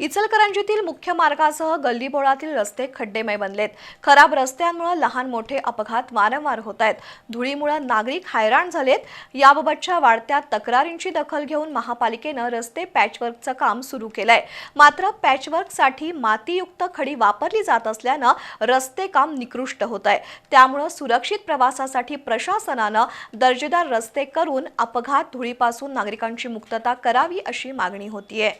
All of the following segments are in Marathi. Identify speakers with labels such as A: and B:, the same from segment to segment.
A: इचलकरंजीतील मुख्य मार्गासह गल्लीबोळातील रस्ते खड्डेमय बनलेत. खराब रस्त्यांमुळे लहान मोठे अपघात वारंवार होत आहेत धुळीमुळे नागरिक हैराण झालेत. याबाबतच्या वाढत्या तक्रारींची दखल घेऊन महापालिकेनं रस्ते पॅचवर्कचं काम सुरू केलंय. मात्र पॅचवर्कसाठी मातीयुक्त खडी वापरली जात असल्यानं रस्ते काम निकृष्ट होत आहे त्यामुळं सुरक्षित प्रवासासाठी प्रशासनानं दर्जेदार रस्ते करून अपघात धुळीपासून नागरिकांची मुक्तता करावी अशी मागणी होतीये.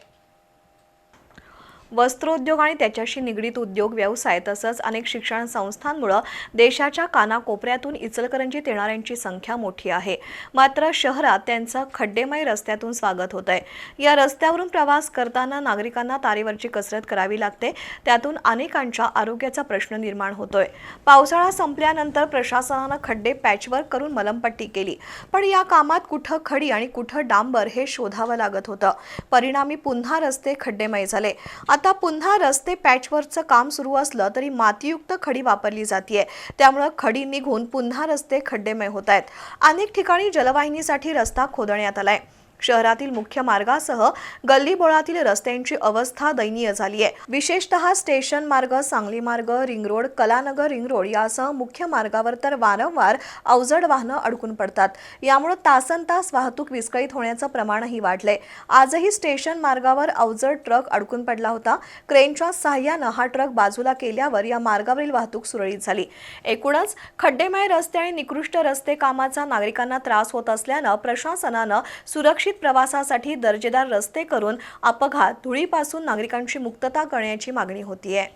A: वस्त्रोद्योग आणि त्याच्याशी निगडीत उद्योग व्यवसाय तसंच अनेक शिक्षण संस्थांमुळं देशाच्या कानाकोपऱ्यातून इचलकरंजीत येणाऱ्यांची संख्या मोठी आहे. मात्र शहरात त्यांचं खड्डेमय रस्त्यातून स्वागत होत आहे या रस्त्यावरून प्रवास करताना नागरिकांना तारेवरची कसरत करावी लागते. त्यातून अनेकांच्या आरोग्याचा प्रश्न निर्माण होतोय. पावसाळा संपल्यानंतर प्रशासनानं खड्डे पॅचवर्क करून मलमपट्टी केली. पण या कामात कुठं खडी आणि कुठं डांबर हे शोधावं लागत होतं. परिणामी पुन्हा रस्ते खड्डेमय झाले. आता पुन्हा रस्ते पॅचवर्कचं काम सुरू असलं तरी मातीयुक्त खडी वापरली जाते त्यामुळं खडी निघून पुन्हा रस्ते खड्डेमय होत आहेत अनेक ठिकाणी जलवाहिनीसाठी रस्ता खोदण्यात आलाय. शहरातील मुख्य मार्गासह गल्लीबोळातील रस्त्यांची अवस्था दयनीय झाली आहे. विशेषतः स्टेशन मार्ग सांगली मार्ग ring road Kalanagar ring road यासह मुख्य मार्गावर तर वारंवार अवजड वाहनं अडकून पडतात. यामुळे तासन तास वाहतूक विस्कळीत होण्याचं प्रमाणही वाढलंय. आजही स्टेशन मार्गावर अवजड ट्रक अडकून पडला होता. क्रेनच्या सहाय्यानं हा ट्रक बाजूला केल्यावर या मार्गावरील वाहतूक सुरळीत झाली. एकूणच खड्डेमय रस्ते आणि निकृष्ट रस्ते कामाचा नागरिकांना त्रास होत असल्यानं प्रशासनानं सुरक्षा सुरक्षित प्रवासासाठी दर्जेदार रस्ते करून अपघात धुळीपासून नागरिकांची मुक्तता करण्याची मागणी होतीये.